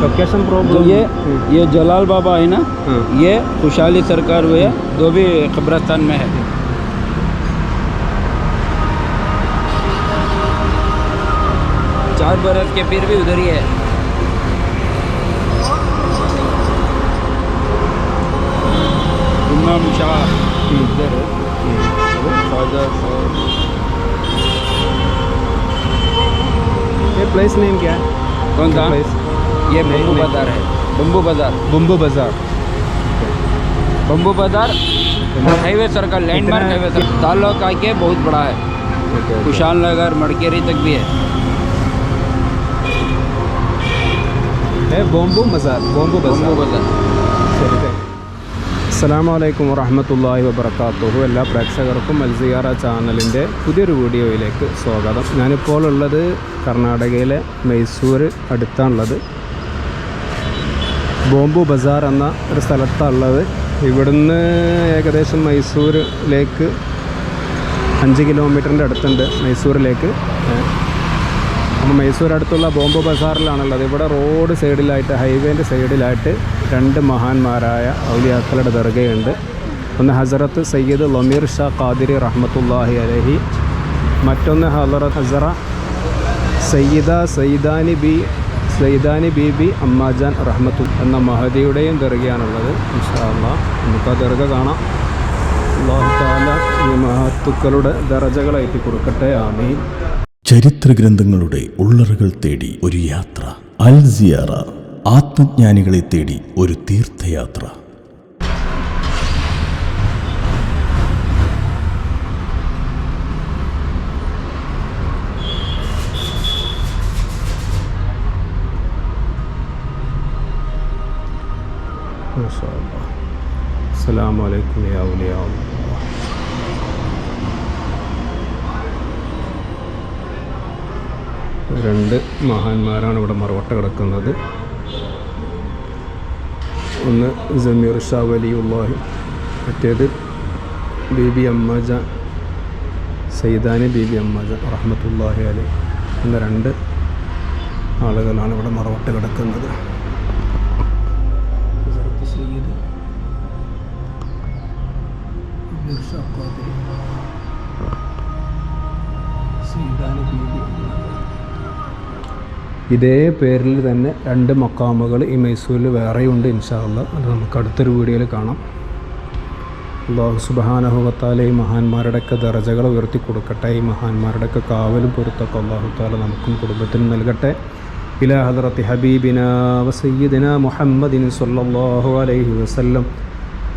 Location तो problem ये ये जलाल बाबा है ना हाँ। ये खुशहाली सरकार हुए दो भी कब्रस्तान में है। चार बरस के पीर भी उधर ही है। इमाम शाह इधर है। ये प्लेस नेम क्या है? कौन सा? प्लेस ये नहीं, बम्बू नहीं। बाजार है बम्बू बाजार बम्बू बाजार बम्बू बाजार हाईवे सर्कल लैंडमार्क कितना- हाईवे सर्कल ताल्लुका के बहुत बड़ा है कुशाल नगर मड़केरी तक भी है है बॉम्बू मजार बॉम्बू बम्बू बाजार बाजार അസ്സലാമലൈക്കും വറഹമത്തല്ലാഹി വബർക്കാത്തുഹു എല്ലാ പ്രേക്ഷകർക്കും അൽസിയാറ ചാനലിൻ്റെ പുതിയൊരു വീഡിയോയിലേക്ക് സ്വാഗതം ഞാനിപ്പോൾ ഉള്ളത് കർണാടകയിലെ മൈസൂർ അടുത്താണുള്ളത് ബോംബു ബസാർ എന്ന ഒരു സ്ഥലത്താണുള്ളത്. ഇവിടുന്ന് ഏകദേശം മൈസൂരിലേക്ക് അഞ്ച് കിലോമീറ്ററിന്റെ അടുത്തുണ്ട് മൈസൂരിലേക്ക്. അപ്പം അപ്പോൾ മൈസൂർ അടുത്തുള്ള ബോംബെ ബസാറിലാണുള്ളത്. ഇവിടെ റോഡ് സൈഡിലായിട്ട് ഹൈവേന്റെ സൈഡിലായിട്ട് രണ്ട് മഹാന്മാരായ ഔലിയാക്കളുടെ ദർഗയുണ്ട്. ഒന്ന് ഹസറത്ത് സയ്യിദ് ലമീർ ഷാ ഖാദിരി റഹ്മത്തുല്ലാഹി അലഹി മറ്റൊന്ന് ഹസറത്ത് ഹസറ സയ്യിദ സയ്യിദാനി ബി സയ്യിദാനി ബീബി അമ്മാജാൻ റഹ്മത്തു എന്ന മഹദിയുടെയും ദർഗയാണുള്ളത്. നമുക്ക് ആ ദർഗ കാണാം. ഈ മഹത്തുക്കളുടെ ദർജകളായിട്ട് കൊടുക്കട്ടെ ആമീൻ. ചരിത്രഗ്രന്ഥങ്ങളുടെ ഉള്ളറുകൾ തേടി ഒരു യാത്ര. അൽ സിയാറ ആത്മജ്ഞാനികളെ തേടി ഒരു തീർത്ഥയാത്ര. മാഷാ അലൈക്കും യാ രണ്ട് മഹാന്മാരാണ് ഇവിടെ മറവട്ട കിടക്കുന്നത്. ഒന്ന് ജമീർ ഷാ വലിയുള്ളാഹി മറ്റേത് ബീബി അമ്മജ സൈദാനി ബീബി അമ്മജ റഹ്മത്തുല്ലാഹി അലി എന്ന രണ്ട് ആളുകളാണ് ഇവിടെ മറവട്ട കിടക്കുന്നത്. ഇതേ പേരിൽ തന്നെ രണ്ട് മക്കാമുകൾ ഈ മൈസൂരിൽ വേറെയുണ്ട് ഇൻഷാല്ല അത് നമുക്ക് അടുത്തൊരു വീഡിയോയിൽ കാണാം. അള്ളാഹു സുബാനഹുവത്താല ഈ മഹാന്മാരുടെയൊക്കെ ദർജകൾ ഉയർത്തി കൊടുക്കട്ടെ. ഈ മഹാന്മാരുടെയൊക്കെ കാവലും പൊരുത്തൊക്കെ അള്ളാഹു താല നമുക്കും കുടുംബത്തിനും നൽകട്ടെ. ഇലാ ഹബീബിനാ ഹബീബിന വസയ്യിദിന മുഹമ്മദിൻ സല്ലല്ലാഹു അലൈഹി വസല്ലം.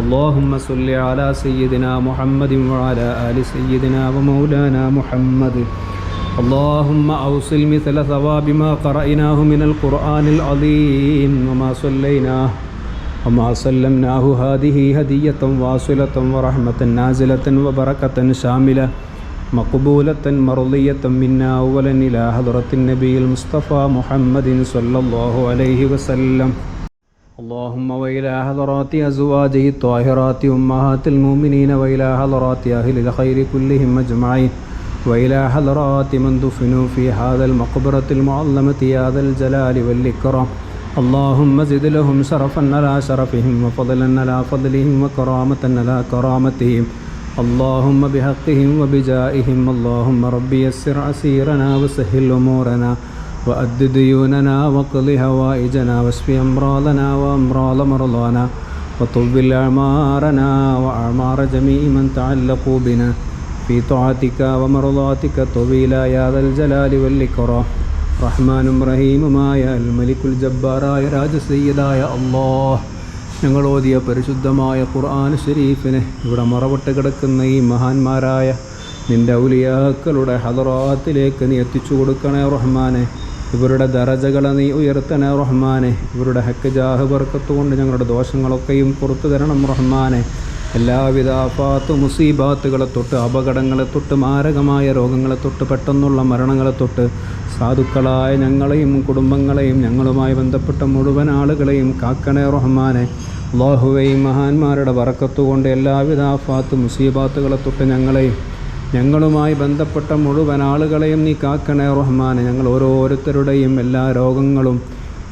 اللهم صل على سيدنا محمد وعلى آل سيدنا ومولانا محمد اللهم أوصل مثل ثواب ما قرأناه من القرآن العظيم وما صليناه وما سلمناه هذه هدية واصلة ورحمة نازلة وبركة شاملة مقبولة مرضية منا أولا إلى حضرة النبي المصطفى محمد صلى الله عليه وسلم اللهم وإلى حضرات أزواجه الطاهرات أمهات المؤمنين وإلى حضرات أهل الخير كلهم أجمعين وإلى حضرات من دفنوا في هذا المقبرة المعظمة يا ذا الجلال والإكرام اللهم زد لهم شرفا على شرفهم وفضلا على فضلهم وكرامة على كرامتهم اللهم بحقهم وبجائهم اللهم ربي يسر عسيرنا وسهل أمورنا وأد ديوننا وقض هوائجنا واشف أمراضنا وأمراض مرضانا وطول أعمارنا وأعمار جميع من تعلقوا بنا في طاعتك ومرضاتك طويلا يا ذا الجلال والإكرام റഹ്മാനും റഹീമുമായ അൽ മലിക്കുൽ ജബ്ബാറായ രാജസയ്യദായ അള്ളാഹ് ഞങ്ങൾ ഓതിയ പരിശുദ്ധമായ ഖുർആൻ ഷരീഫിനെ ഇവിടെ മറവിട്ട് കിടക്കുന്ന ഈ മഹാന്മാരായ നിൻ്റെ ഔലിയാക്കളുടെ ഹദറാത്തിലേക്ക് നീ എത്തിച്ചു കൊടുക്കണേ റഹ്മാനെ ഇവരുടെ ദറജകളെ നീ ഉയർത്തണേ റഹ്മാനെ. ഇവരുടെ ഹക്ക് ജാഹ് ബർക്കത്ത് കൊണ്ട് ഞങ്ങളുടെ ദോഷങ്ങളൊക്കെയും പുറത്തു തരണം റഹ്മാനെ. എല്ലാവിധ ആഫാത്ത് മുസീബാത്തുകളെ തൊട്ട് അപകടങ്ങളെ തൊട്ട് മാരകമായ രോഗങ്ങളെ തൊട്ട് പെട്ടെന്നുള്ള മരണങ്ങളെ തൊട്ട് സാധുക്കളായ ഞങ്ങളെയും കുടുംബങ്ങളെയും ഞങ്ങളുമായി ബന്ധപ്പെട്ട മുഴുവൻ ആളുകളെയും കാക്കണേ റഹ്മാനെ. അള്ളാഹുവെയും മഹാന്മാരുടെ വറക്കത്തുകൊണ്ട് എല്ലാവിധ ആഫാത്ത് മുസീബാത്തുകളെ തൊട്ട് ഞങ്ങളെയും ഞങ്ങളുമായി ബന്ധപ്പെട്ട മുഴുവൻ ആളുകളെയും നീ കാക്കണേ റഹ്മാനെ. ഞങ്ങൾ ഓരോരുത്തരുടെയും എല്ലാ രോഗങ്ങളും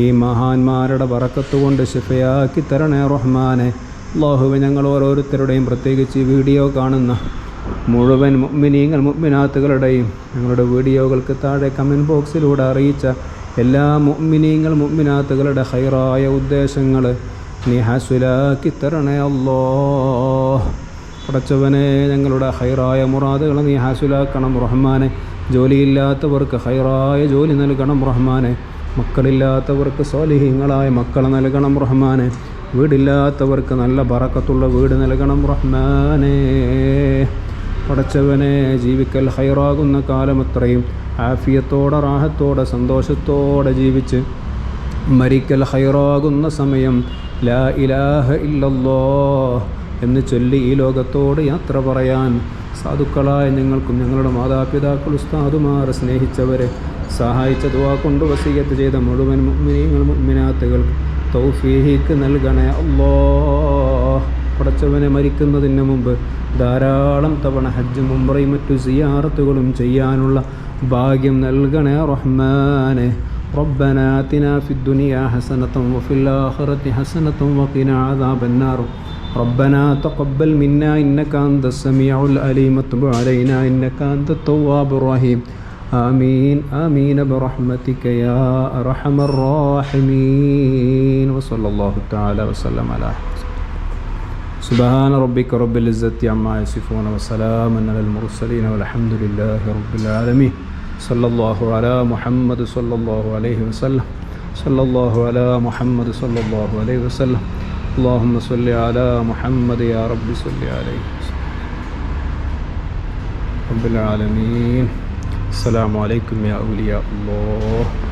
ഈ മഹാന്മാരുടെ വറക്കത്തുകൊണ്ട് ശിഫയാക്കി തരണേ റഹ്മാനെ. അള്ളാഹുവെ ഞങ്ങൾ ഓരോരുത്തരുടെയും പ്രത്യേകിച്ച് വീഡിയോ കാണുന്ന മുഴുവൻ മുഗ്മിനീങ്ങൾ മുഗ്മിനാത്തുകളുടെയും ഞങ്ങളുടെ വീഡിയോകൾക്ക് താഴെ കമന്റ് ബോക്സിലൂടെ അറിയിച്ച എല്ലാ മുഗ്മിനീങ്ങൾ മുഗ്മിനാത്തുകളുടെ ഹൈറായ ഉദ്ദേശങ്ങൾ നീ ഹാസുലാക്കി തരണേ അല്ലോ പടച്ചവനെ ഞങ്ങളുടെ ഹൈറായ മുറാദുകൾ നീ ഹാസുലാക്കണം റഹ്മാനെ. ജോലിയില്ലാത്തവർക്ക് ഹൈറായ ജോലി നൽകണം റഹ്മാനെ. മക്കളില്ലാത്തവർക്ക് സ്വാലിഹീങ്ങളായ മക്കളെ നൽകണം റഹ്മാനെ. വീടില്ലാത്തവർക്ക് നല്ല പറക്കത്തുള്ള വീട് നൽകണം റഹ്മാനേ. പടച്ചവനെ ജീവിക്കൽ ഹൈറാകുന്ന കാലമത്രയും ആഫിയത്തോടെ റാഹത്തോടെ സന്തോഷത്തോടെ ജീവിച്ച് മരിക്കൽ ഹൈറാകുന്ന സമയം ലാ ഇലാഹ ഇല്ലല്ലോ എന്ന് ചൊല്ലി ഈ ലോകത്തോട് യാത്ര പറയാൻ സാധുക്കളായ നിങ്ങൾക്കും ഞങ്ങളുടെ മാതാപിതാക്കൾ ഉസ്താദുമാരെ സ്നേഹിച്ചവരെ സഹായിച്ച ദുവാ കൊണ്ട് വസീയത്ത് ചെയ്ത മുഴുവൻ മുഗ്മിനീങ്ങൾ മുഗ്മിനാത്തുകൾ തൗഫീഹിക്ക് നൽകണേ അല്ലോ പടച്ചവനെ മരിക്കുന്നതിന് മുമ്പ് ധാരാളം തവണ ഹജ്ജ് മുംബറയും മറ്റു സിയാറത്തുകളും ചെയ്യാനുള്ള ഭാഗ്യം നൽകണേ റഹ്മാനെ. ربنا آتنا في الدنيا حسنة وفي الآخرة حسنة وقنا عذاب النار. ربنا تقبل منا إنك أنت السميع العليم. وتب علينا إنك أنت التواب الرحيم. آمين. آمين برحمتك يا أرحم الراحمين. وصلى الله تعالى وسلم على سبحان ربك رب العزة عما يصفون وسلام على المرسلين والحمد لله رب العالمين. സല്ലല്ലാഹു അല മുഹമ്മദ് സല്ലല്ലാഹു അലൈഹി വസല്ലം. സല്ലല്ലാഹു അല മുഹമ്മദ് സല്ലല്ലാഹു അലൈഹി വസല്ലം. അള്ളാഹുമ്മ സല്ലി അല മുഹമ്മദ് യാ റബ്ബി സല്ലി അലൈഹി റബ്ബിൽ ആലമീൻ. അസ്സലാമു അലൈക്കും യാ ഉലിയ അല്ലാഹ്.